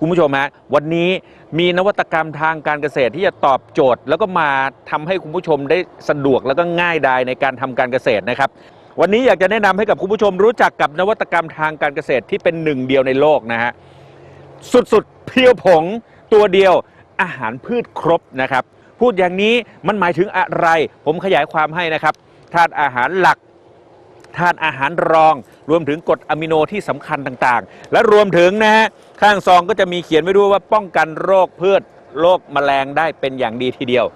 คุณผู้ชมฮะวันนี้มีนวัตกรรมทางการเกษตรที่จะตอบโจทย์ แล้วก็มาทำให้คุณผู้ชมได้สะดวกแล้วก็ง่ายดายในการทำการเกษตรนะครับ วันนี้อยากจะแนะนำให้กับคุณผู้ชมรู้จักกับนวัตกรรมทางการเกษตรที่เป็นหนึ่งเดียวในโลกนะฮะสุดๆเพียวผงตัวเดียวอาหารพืชครบนะครับ พูดอย่างนี้มันหมายถึงอะไร ผมขยายความให้นะครับธาตุอาหารหลัก ธาตุอาหารรอง รวมถึงกรดอะมิโนที่สำคัญต่างๆ และรวมถึงนะฮะข้างซองก็จะมีเขียนไว้ด้วยว่าป้องกันโรคพืชโรคแมลงได้เป็นอย่างดีทีเดียว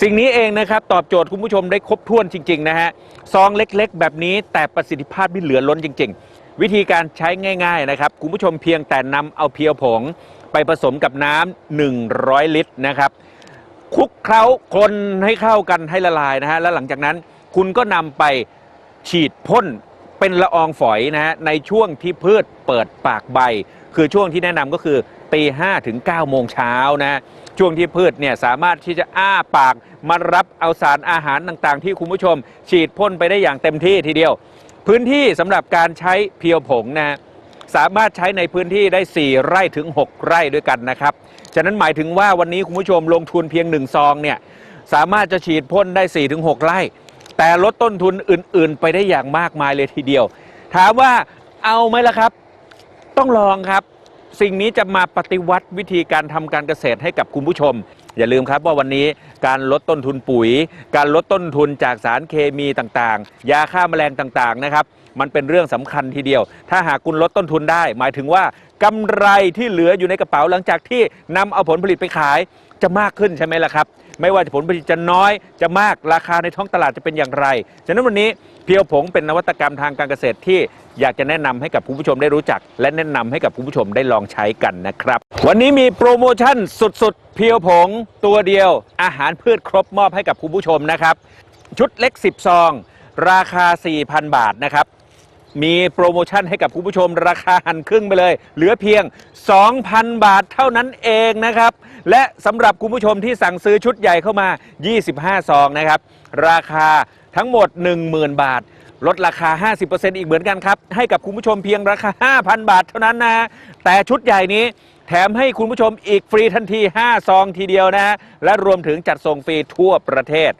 สิ่งนี้เองนะครับ ตอบโจทย์คุณผู้ชมได้ครบถ้วนจริง ๆ นะฮะซองเล็กๆ แบบนี้แต่ประสิทธิภาพที่เหลือล้นจริง ๆ วิธีการใช้ง่าย ๆ นะครับ คุณผู้ชมเพียงแต่นำเอาเพียวผง ไปผสมกับน้ำ100 ลิตรนะครับคลุกเคล้าคนให้เข้ากันให้ละลายนะฮะแล้วหลังจากนั้นคุณก็นำไป ฉีดพ่นเป็นละอองฝอยนะฮะในช่วงที่พืชเปิดปากใบ คือช่วงที่แนะนำก็คือตีห้ถึง9โมงเช้านะช่วงที่พืชเนี่ยสามารถที่จะอ้าปากมารับเอาสารอาหารต่างๆ ที่คุณผู้ชม ฉีดพ่นไปได้อย่างเต็มที่ทีเดียว พื้นที่สำหรับการใช้เพียวผงนะฮะสามารถใช้ในพื้นที่ได้ 4 ไร่ถึง 6 ไร่ด้วยกันนะครับฉะนั้นหมายถึงว่าวันนี้คุณผู้ชมลงทุนเพียง1ซองเนี่ยสามารถจะฉีดพ่นได้4ถึง6ไร่ แต่ลดต้นทุนอื่น ๆ ไปได้อย่างมากมายเลยทีเดียว ถามว่าเอาไหมล่ะครับ ต้องลองครับ สิ่งนี้จะมาปฏิวัติวิธีการทำการเกษตรให้กับคุณผู้ชม อย่าลืมครับว่าวันนี้การลดต้นทุนปุ๋ย การลดต้นทุนจากสารเคมีต่างๆ ยาฆ่าแมลงต่างๆนะครับ มันเป็นเรื่องสำคัญทีเดียว ถ้าหากคุณลดต้นทุนได้ หมายถึงว่ากำไรที่เหลืออยู่ในกระเป๋าหลังจากที่นำเอาผลผลิตไปขาย จะมากขึ้นใช่ไหมล่ะครับ ไม่ว่าผลผลิตจะน้อยจะมากราคาในท้องตลาดจะเป็นอย่างไร ฉะนั้นวันนี้เพียวผงเป็นนวัตกรรมทางการเกษตรที่อยากจะแนะนำให้กับคุณผู้ชมได้รู้จัก และแนะนำให้กับคุณผู้ชมได้ลองใช้กันนะครับ วันนี้มีโปรโมชั่นสุดๆ เพียวผงตัวเดียว อาหารพืชครบมอบให้กับคุณผู้ชมนะครับ ชุดเล็ก 10 ซอง ราคา 4,000 บาทนะครับมีโปรโมชั่นให้กับคุณผู้ชมราคาหันครึ่งไปเลย เหลือเพียง 2,000 บาทเท่านั้นเองนะครับ และสำหรับคุณผู้ชมที่สั่งซื้อชุดใหญ่เข้ามา 25 ซองนะครับ ราคาทั้งหมด 10,000 บาท ลดราคา 50%อีกเหมือนกันครับ ให้กับคุณผู้ชมเพียงราคา 5,000 บาทเท่านั้นนะ แต่ชุดใหญ่นี้แถมให้คุณผู้ชมอีกฟรีทันที 5 ซองทีเดียวนะ และรวมถึงจัดส่งฟรีทั่วประเทศ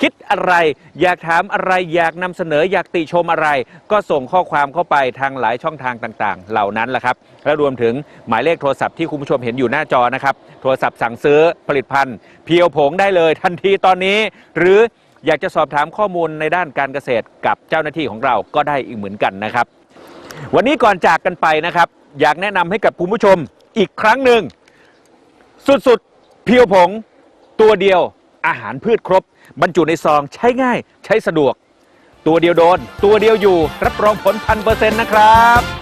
คิดอะไร อยากถามอะไรอยากนำเสนออยากติชมอะไร ก็ส่งข้อความเข้าไปทางหลายช่องทางต่างๆ เหล่านั้นแหละครับและรวมถึงหมายเลขโทรศัพท์ที่คุณผู้ชมเห็นอยู่หน้าจอนะครับโทรศัพท์สั่งซื้อผลิตภัณฑ์เพียวผงได้เลยทันทีตอนนี้ หรืออยากจะสอบถามข้อมูลในด้านการเกษตรกับเจ้าหน้าที่ของเราก็ได้อีกเหมือนกันนะครับ วันนี้ก่อนจากกันไปนะครับ อยากแนะนำให้กับคุณผู้ชมอีกครั้งหนึ่งสุดๆเพียวผงตัวเดียว อาหารพืชครบบรรจุในซองใช้ง่าย ใช้สะดวก ตัวเดียวโดน ตัวเดียวอยู่ รับรองผลพันเปอร์เซ็นต์นะครับ